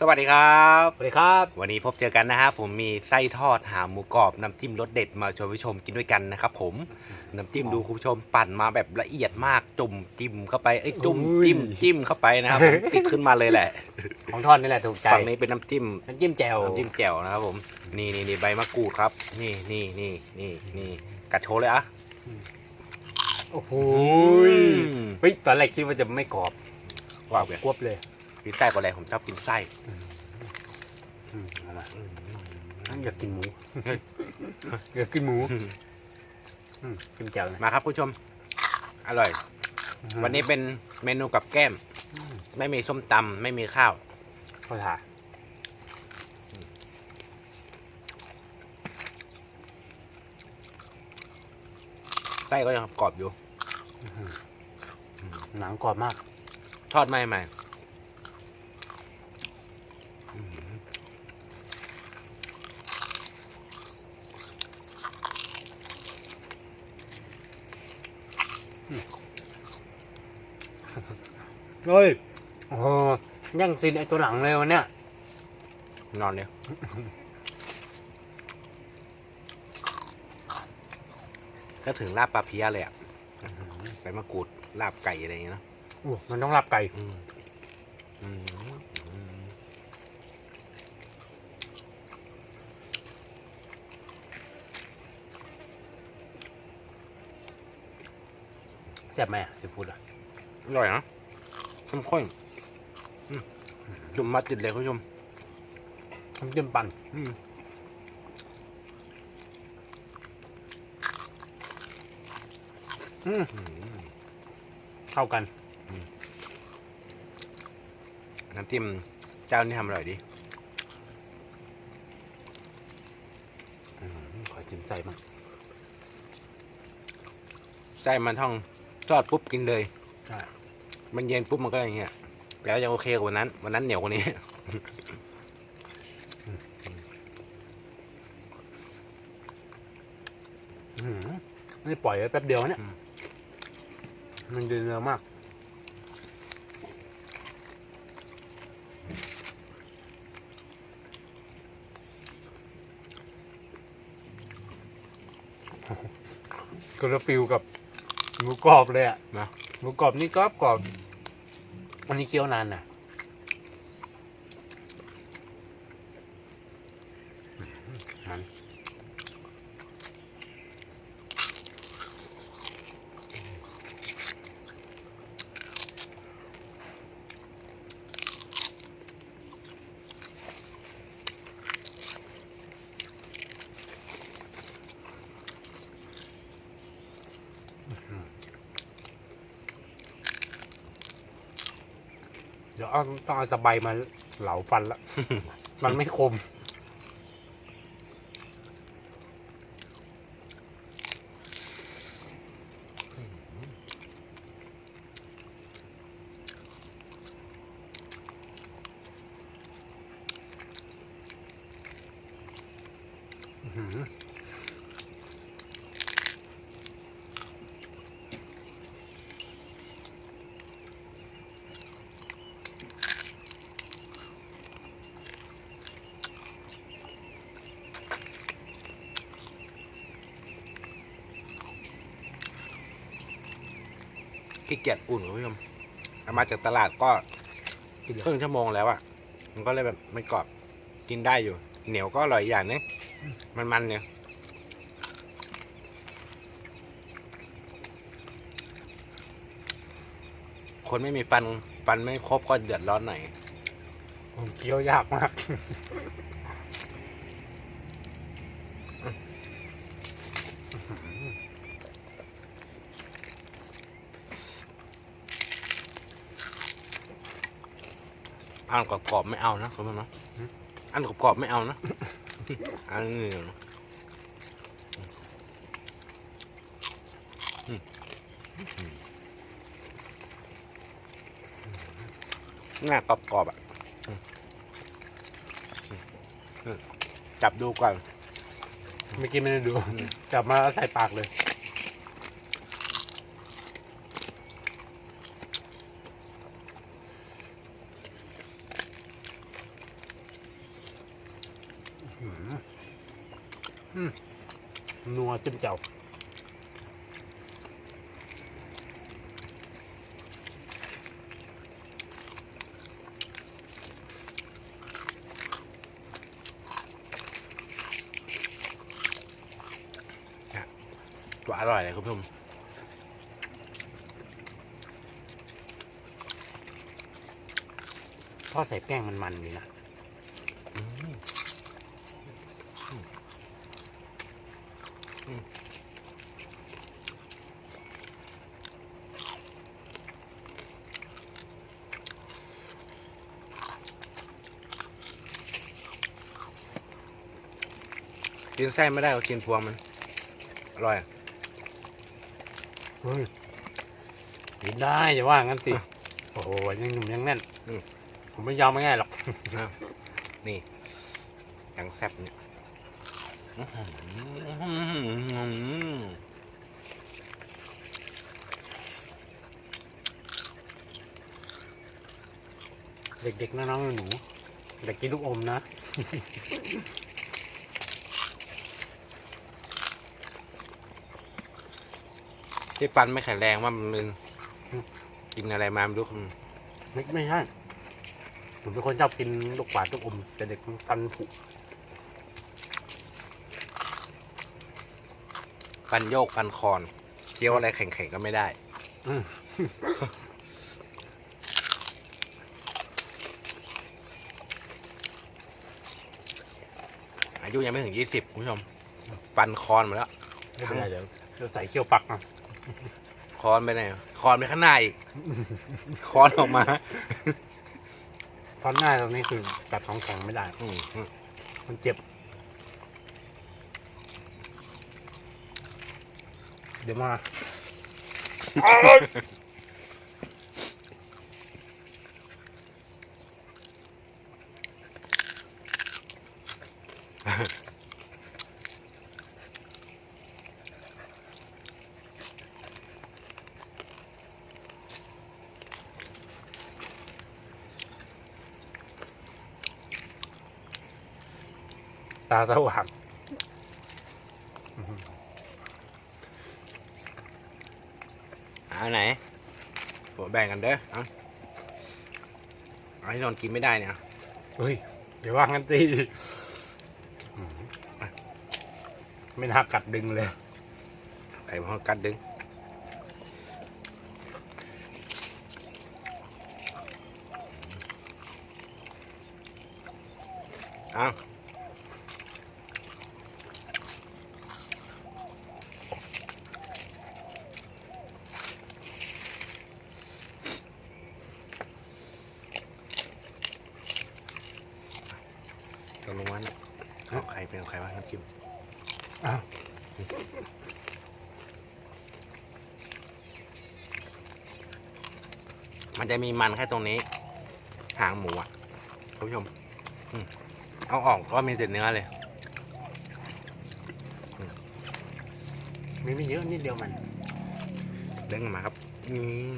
สวัสดีครับ สวัสดีครับ วันนี้พบเจอกันนะฮะผมมีไส้ทอดหาหมูกรอบน้ำจิ้มรสเด็ดมาชวนผู้ชมกินด้วยกันนะครับผมน้ำจิ้มดูคุณผู้ชมปั่นมาแบบละเอียดมากจุ่มจิ้มเข้าไปเอ้ยจุ่มอุ้ยจิ้มจิ้มเข้าไปนะครับผมติดขึ้นมาเลยแหละ ของทอดนี่แหละถูกใจฝั่งนี้เป็นน้ำจิ้มน้ำจิ้มแจ่วน้ำจิ้มแจ่วนะครับผมนี่นี่นี่ใบมะกรูดครับ นี่นี่นี่นี่นี่กัดโชว์เลยอะโอ้โหอืมเฮ้ยตอนแรกคิดว่าจะไม่กรอบว้าวเลยกวบเลย กินไส้ก็อะไรผมชอบกินไส้อืมเอามาอืมอยากกินหมูเฮ้ยอยากกินหมูอืมอืมกินแจ่วนะมาครับคุณผู้ชม อร่อย วันนี้เป็นเมนูกับแก้มอืมไม่มีส้มตำไม่มีข้าวข้าวถาไส้ก็ยังกรอบอยู่อื้อหือหนังกรอบมาก ทอดไม่ใหม่ เฮ้ยโอ้โหย่างซีนไอตัวหลังเลยวันเนี้ยนอนเนี่ยก็ถึงลาบปลาเพี้ยเลยอะใส่มะกรูดลาบไก่อะไรอย่างเงี้ยเนอะโอ้มันต้องรับไก่อืมอืมอืมแซ่บไหมอะซีฟู้ดอะอร่อยนะ เข้มข้นอืมจุ่มมาติดเลยคุณผู้ชมน้ำจิ้มปั่นเข้ากัน น้ำจิ้มเจ้านี่ทำอร่อยดีขอจิ้มใส่มางไส้มันท่องทอดปุ๊บกินเลยใช่ มันเย็นปุ๊บมันก็อย่างเงี้ยแล้วยังโอเคกว่าวันนั้น วันนั้นเหนียวกว่านี้อื้อหือนี่ปล่อยไว้แป๊บเดียวเนี่ยอืมมันเดินเร็วมากก็ละฟิวกับหมูกรอบเลยอะนะ หมูกรอบนี่กรอบกรอบวันนี้เคี้ยวนานน่ะ มัน เดี๋ยวเอาต้องเอาสบายมาเหลาฟันละ มันไม่คม อื้อหือ ขี้เกียจอุ่นคุณผู้ชมเอามาจากตลาดก็กินครึ่งชั่วโมงแล้วอะ มันก็เลยแบบไม่กรอบกินได้อยู่ เหนียวก็อร่อยอย่างนึงมันมันๆเนี่ยคนไม่มีฟันฟันไม่ครบก็เดือดร้อนหน่อยผมเคี้ยวยากมาก อันกรอบๆไม่เอานะคุณผู้ชมนะอันกรอบๆไม่เอานะอันนี้หน้ากรอบๆอะอืมอืมจับดูก่อน เมื่อกี้ไม่ได้ดู จับมาแล้วใส่ปากเลย อืมอืม นัวจิ้มเจ้าตัวอร่อยเลยคุณผู้ชมทอดใส่แป้งมันๆดีนะ นไส้ไม่ได้ก็กินพวงมัน อร่อยเฮ้ยกินได้อย่าว่างั้นสิโอ้โหยังหนุ่มยังแน่นอืมผมไม่ยอมไม่ง่ายหรอกนี่ยังแซ่บเนี่ยอื้อหือเด็กๆน้องๆหนูๆอยากกินลูกอมนะ ที่ฟันไม่แข็งแรงว่ามันเป็นกินอะไรมาไม่รู้คุณไม่ไม่ใช่ผมเป็นคนชอบกินลูกหวานลูกอมแต่เด็กมันฟันผุฟันโยกฟันคอนเคี้ยวอะไรแข็งๆก็ไม่ได้อืมอายุยังไม่ถึงยี่สิบคุณผู้ชม ฟันคอนมาแล้วไม่เป็นไรเดี๋ยวเดี๋ยวใส่เคี่ยวปักนะ คอนไปไหนคอนไปข้างหน้าอีกคอนออกมาฟันหน้าตรงนี้คือกัดของแข็งไม่ได้ อืมอืมมันเจ็บ เดี๋ยวมา ตาสว่างเอาไหนผมแบ่งกันเด้อเอาเอาให้นอนกินไม่ได้เนี่ยเฮ้ย เดี๋ยวว่างั้นสิอืมไม่น่ากัดดึงเลยไอ้พอกัดดึงเอาตกลงวันเอาใครเป็นใครบ้างน้ำจิ้ม อ้าว มันจะมีมันแค่ตรงนี้ หางหมูอะคุณผู้ชมเอาออกก็มีแต่เนื้อเลย มีไม่เยอะนิดเดียวมันเด้งมาครับ อืม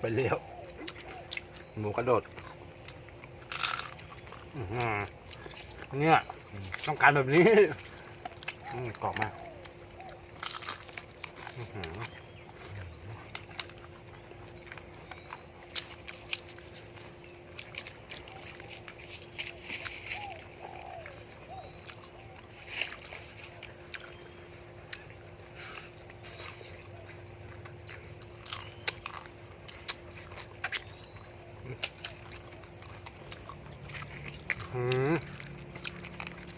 ไปเลี้ยวหมูกระโดดเนี่ยต้องการแบบนี้กรอบมาก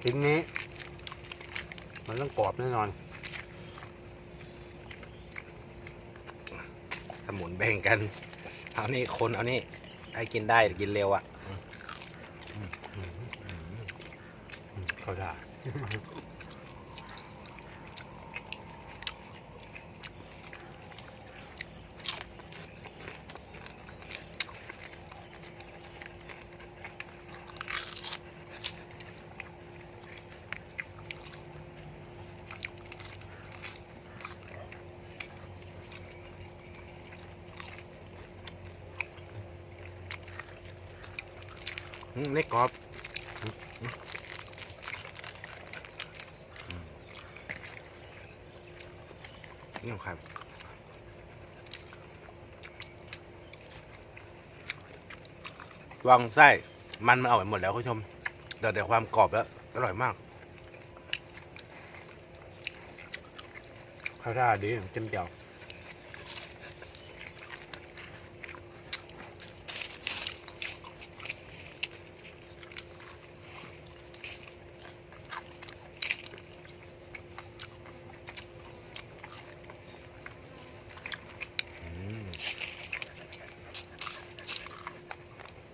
ชิ้นนี้ มันต้องกรอบแน่นอนสมุนแบ่งกัน เอานี่คนเอานี่ให้กินได้กินเร็วอะอืมเขาด่ เล็กกรอบนี่ของใครวางไส้ มันมันออกไปหมดแล้วคุณผู้ชมเดี๋ยวแต่ความกรอบแล้ว อร่อยมากเขาด่าดีเจ้มเจียว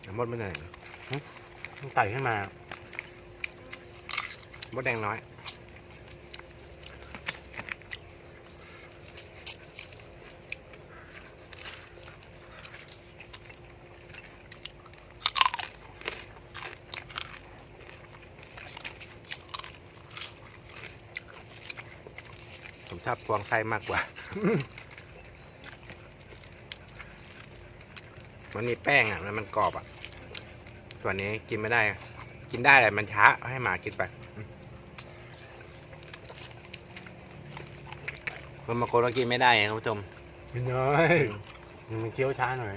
อืม น้ำมดไม่ไหนต้องไต่ขึ้นมามดแดงน้อย ผมชอบพวงไส้มากกว่า มันมีแป้งอะแล้วมันกรอบอะ ส่วนนี้กินไม่ได้ กินได้แต่มันช้าให้หมากินไปอืมคนบางคนก็กินไม่ได้ไงคุณผู้ชมไม่น้อยมันเคี้ยวช้าหน่อย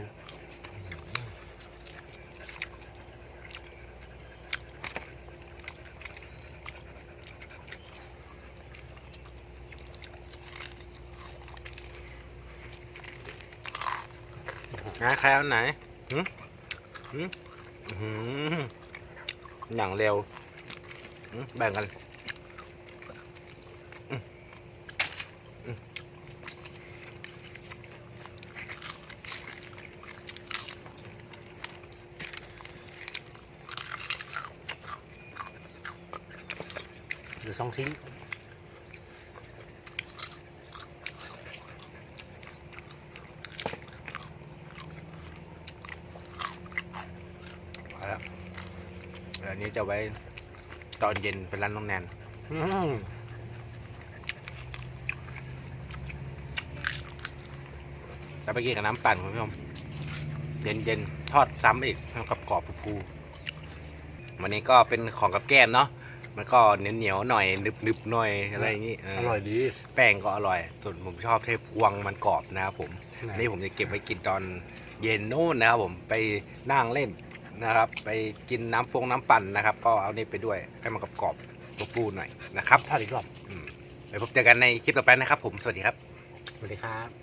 นะใครเอาไหนหืมหืม อื้อหืออย่างเร็ว แบ่งกันหรือสองชิ้น พอแล้วเดี๋ยวอันนี้ จะไว้ตอนเย็นเป็นร้านน้องแนนอืมแล้วไปกินกับน้ำปั่นคุณผู้ชมเย็นเย็นๆทอดซ้ำอีกให้มันกรอบๆฟูๆวันนี้ก็เป็นของกับแก้มเนาะมันก็เหนียวเหนียวๆหน่อยนึบนึบๆหน่อยอะไรอย่างงี้เอร่อยดี แป้งก็อร่อย ส่วนผมชอบเทพวงมันกรอบนะครับผมอันนี้ผมจะเก็บไว้กินตอนเย็นนู่นนะครับผมไปนั่งเล่น นะครับ ไปกินน้ำฟงน้ำปั่นนะครับ ก็เอานี่ไปด้วยให้มันกรอบๆปูๆหน่อยนะครับทอดอีกรอบอืมไปพบเจอกันในคลิปต่อไปนะครับ ผมสวัสดีครับ สวัสดีครับ